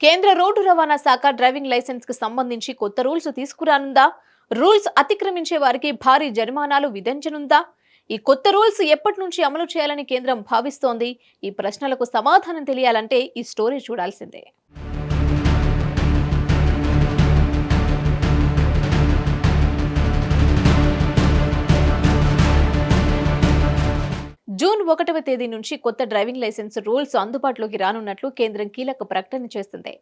కేంద్ర రోడ్డు రవాణా శాఖ డ్రైవింగ్ లైసెన్స్కు సంబంధించి కొత్త రూల్స్ తీసుకురానుందా? రూల్స్ అతిక్రమించే వారికి భారీ జరిమానాలు విధించనుందా? ఈ కొత్త రూల్స్ ఎప్పటి నుంచి అమలు చేయాలని కేంద్రం భావిస్తోంది? ఈ ప్రశ్నలకు సమాధానం తెలియాలంటే ఈ స్టోరీ చూడాల్సిందే. జూన్ ఒకటవ తేదీ నుంచి కొత్త డ్రైవింగ్ లైసెన్స్ రూల్స్ అందుబాటులోకి రానున్నట్లు కేంద్రం కీలక ప్రకటన చేస్తుంది.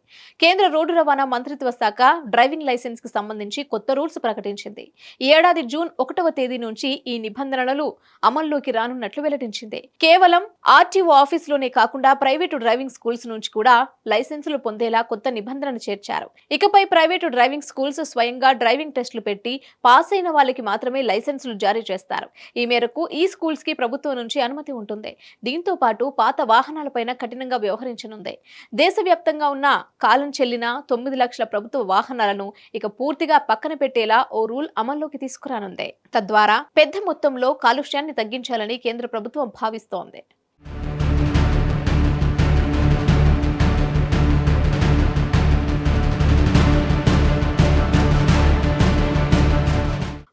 కేంద్ర రోడ్డు రవాణా మంత్రిత్వ శాఖ డ్రైవింగ్ లైసెన్స్కి సంబంధించి కొత్త రూల్స్ ప్రకటించింది. ఈ ఏడాది జూన్ ఒకటవ తేదీ నుంచి ఈ నిబంధనలు అమల్లోకి రానున్నట్లు వెల్లడించింది. కేవలం ఆర్టీఓ ఆఫీసులోనే కాకుండా ప్రైవేటు డ్రైవింగ్ స్కూల్స్ నుంచి కూడా లైసెన్సులు పొందేలా కొత్త నిబంధనలు చేర్చారు. ఇకపై ప్రైవేటు డ్రైవింగ్ స్కూల్స్ స్వయంగా డ్రైవింగ్ టెస్టులు పెట్టి పాస్ అయిన వాళ్ళకి మాత్రమే లైసెన్సులు జారీ చేస్తారు. ఈ మేరకు ఈ స్కూల్స్కి ప్రభుత్వం నుంచి అనుమతి ఉంటుంది. దీంతో పాటు పాత వాహనాలపైన కఠినంగా వ్యవహరించనుంది. దేశవ్యాప్తంగా ఉన్న కాలం చెల్లిన తొమ్మిది లక్షల ప్రభుత్వ వాహనాలను ఇక పూర్తిగా పక్కన పెట్టేలా ఓ రూల్ అమల్లోకి తీసుకురానుంది. తద్వారా పెద్ద మొత్తంలో కాలుష్యాన్ని తగ్గించాలని కేంద్ర ప్రభుత్వం భావిస్తోంది.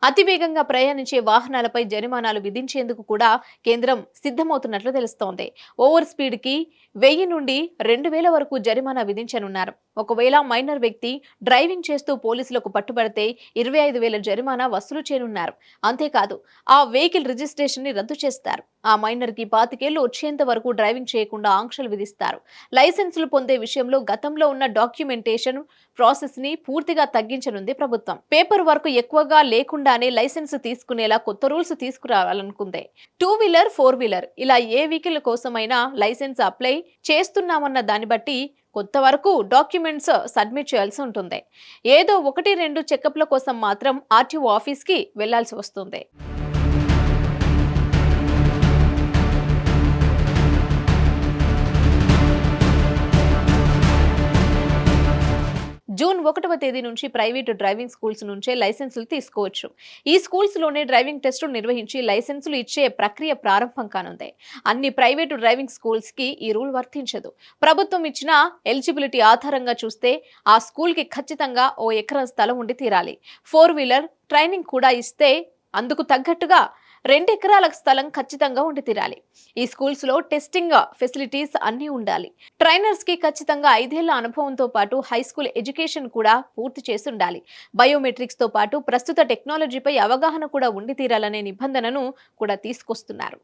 అతివేగంగా ప్రయాణించే వాహనాలపై జరిమానాలు విధించేందుకు కూడా కేంద్రం సిద్ధమవుతున్నట్లు తెలుస్తోంది. ఓవర్ స్పీడ్కి వెయ్యి నుండి రెండు వేల వరకు జరిమానా విధించనున్నారు. ఒకవేళ మైనర్ వ్యక్తి డ్రైవింగ్ చేస్తూ పోలీసులకు పట్టుబడితే ఇరవై ఐదు వేల జరిమానా వసూలు చేయనున్నారు. అంతేకాదు ఆ వెహికల్ రిజిస్ట్రేషన్ని రద్దు చేస్తారు. ఆ మైనర్కి పాతికేళ్ళు వచ్చేంత వరకు డ్రైవింగ్ చేయకుండా ఆంక్షలు విధిస్తారు. లైసెన్సులు పొందే విషయంలో గతంలో ఉన్న డాక్యుమెంటేషన్ ప్రాసెస్ని పూర్తిగా తగ్గించనుంది ప్రభుత్వం. పేపర్ వర్క్ ఎక్కువగా లేకుండానే లైసెన్స్ తీసుకునేలా కొత్త రూల్స్ తీసుకురావాలనుకుంది. టూ వీలర్ ఫోర్ వీలర్ ఇలా ఏ వెహికల్ కోసమైనా లైసెన్స్ అప్లై చేస్తున్నామన్న దాన్ని బట్టి కొంత వరకు డాక్యుమెంట్స్ సబ్మిట్ చేయాల్సి ఉంటుంది. ఏదో ఒకటి రెండు చెకప్ల కోసం మాత్రం ఆర్టీఓ ఆఫీస్కి వెళ్ళాల్సి వస్తుంది. జూన్ ఒకటవ తేదీ నుంచి ప్రైవేటు డ్రైవింగ్ స్కూల్స్ నుంచే లైసెన్సులు తీసుకోవచ్చు. ఈ స్కూల్స్లోనే డ్రైవింగ్ టెస్టులు నిర్వహించి లైసెన్సులు ఇచ్చే ప్రక్రియ ప్రారంభం కానుంది. అన్ని ప్రైవేటు డ్రైవింగ్ స్కూల్స్కి ఈ రూల్ వర్తించదు. ప్రభుత్వం ఇచ్చిన ఎలిజిబిలిటీ ఆధారంగా చూస్తే ఆ స్కూల్కి ఖచ్చితంగా ఓ ఎకరం స్థలం ఉండి తీరాలి. ఫోర్ వీలర్ ట్రైనింగ్ కూడా ఇస్తే అందుకు తగ్గట్టుగా రెండు ఎకరాల స్థలం ఖచ్చితంగా ఉండి తీరాలి. ఈ స్కూల్స్లో టెస్టింగ్ ఫెసిలిటీస్ అన్నీ ఉండాలి. ట్రైనర్స్కి ఖచ్చితంగా ఐదేళ్ళ అనుభవంతో పాటు హై స్కూల్ ఎడ్యుకేషన్ కూడా పూర్తి చేసి ఉండాలి. బయోమెట్రిక్స్తో పాటు ప్రస్తుత టెక్నాలజీపై అవగాహన కూడా ఉండి తీరాలనే నిబంధనను కూడా తీసుకొస్తున్నారు.